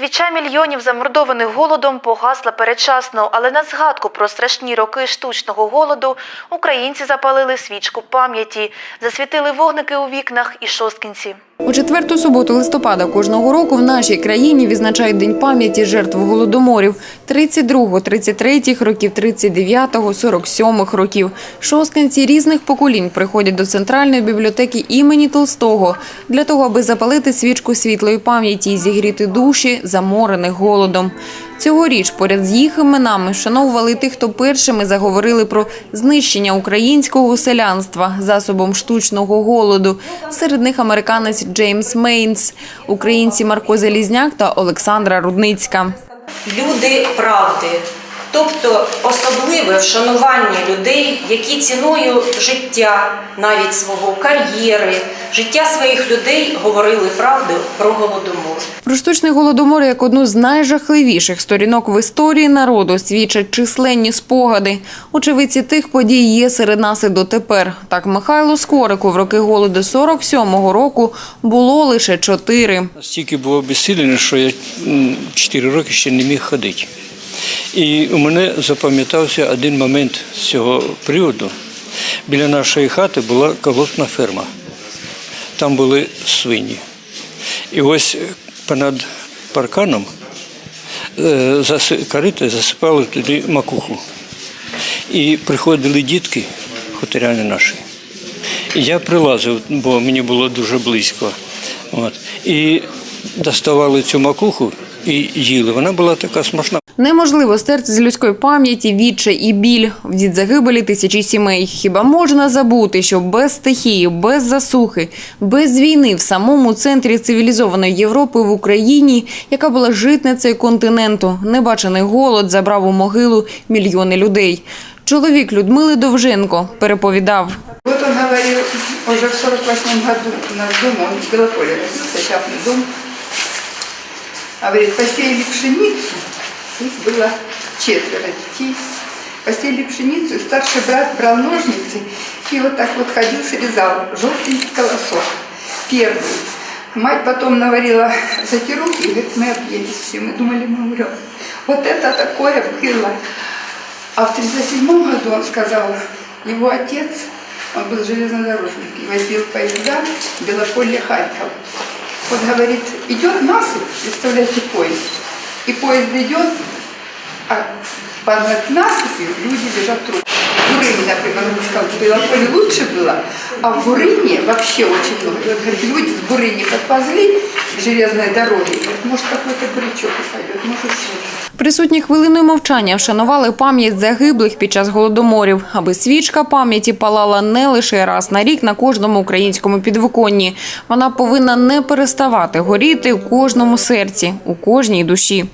Свіча мільйонів замордованих голодом погасла передчасно, але на згадку про страшні роки штучного голоду українці запалили свічку пам'яті, засвітили вогники у вікнах і шосткинці. У четверту суботу листопада кожного року в нашій країні відзначають День пам'яті жертв голодоморів 32-го, 33-х років, 39-го, 47-х років. Шосканці різних поколінь приходять до центральної бібліотеки імені Толстого для того, аби запалити свічку світлої пам'яті і зігріти душі, заморених голодом. Цьогоріч поряд з їх іменами вшановували тих, хто першими заговорили про знищення українського селянства засобом штучного голоду. Серед них американець Джеймс Мейнс, українці Марко Залізняк та Олександра Рудницька. люди правди, тобто особливе вшанування людей, які ціною життя, навіть свого кар'єри, життя своїх людей говорили правду про голодомор. Про штучний голодомор як одну з найжахливіших сторінок в історії народу свідчать численні спогади. Очевидці тих подій є серед нас і дотепер. Так Михайло Скорику в роки голоду 47-го року було лише чотири. Стільки був обезсилений, що я 4 роки ще не міг ходити. І у мене запам'ятався один момент з цього приводу. Біля нашої хати була колосна ферма. Там були свині. І ось понад парканом е, корити засипали туди макуху. І приходили дітки, хуторяни наші. Я прилазив, бо мені було дуже близько. От. І доставали цю макуху і їли. Вона була така смачна. Неможливо стерти з людської пам'яті відчай і біль від загибелі тисячі сімей. Хіба можна забути, що без стихії, без засухи, без війни в самому центрі цивілізованої Європи в Україні, яка була житницею континенту, небачений голод забрав у могилу мільйони людей. Чоловік Людмили Довженко переповідав. Вот он говорил, уже в 48 году у нас дома, он в Белополе частный дом. Говорит, посеяли пшеницу, их было четверо детей. Посеяли пшеницу, и старший брат брал ножницы и вот так вот ходил, срезал желтенький колосок, первый. Мать потом наварила затирухи, и говорит, мы объелись все, мы думали, мы умрем. Вот это такое было. А в 1937 году он сказал, его отец, он был железнодорожник, и возил поезда Белополье-Харьков. Вот говорит, идет насыпь, представляете, поезд, и поезд идет, под насыпью люди лежат трупы. В Гурыне, например, он сказал, в Белополе лучше было, а в Гурыне вообще очень много. И вот, говорит, люди с Гурыни подползли к железной дороге, говорит, может, какой-то брючок упадет, может, что-то. Присутні хвилиною мовчання вшанували пам'ять загиблих під час голодоморів, аби свічка пам'яті палала не лише раз на рік на кожному українському підвиконні. Вона повинна не переставати горіти у кожному серці, у кожній душі.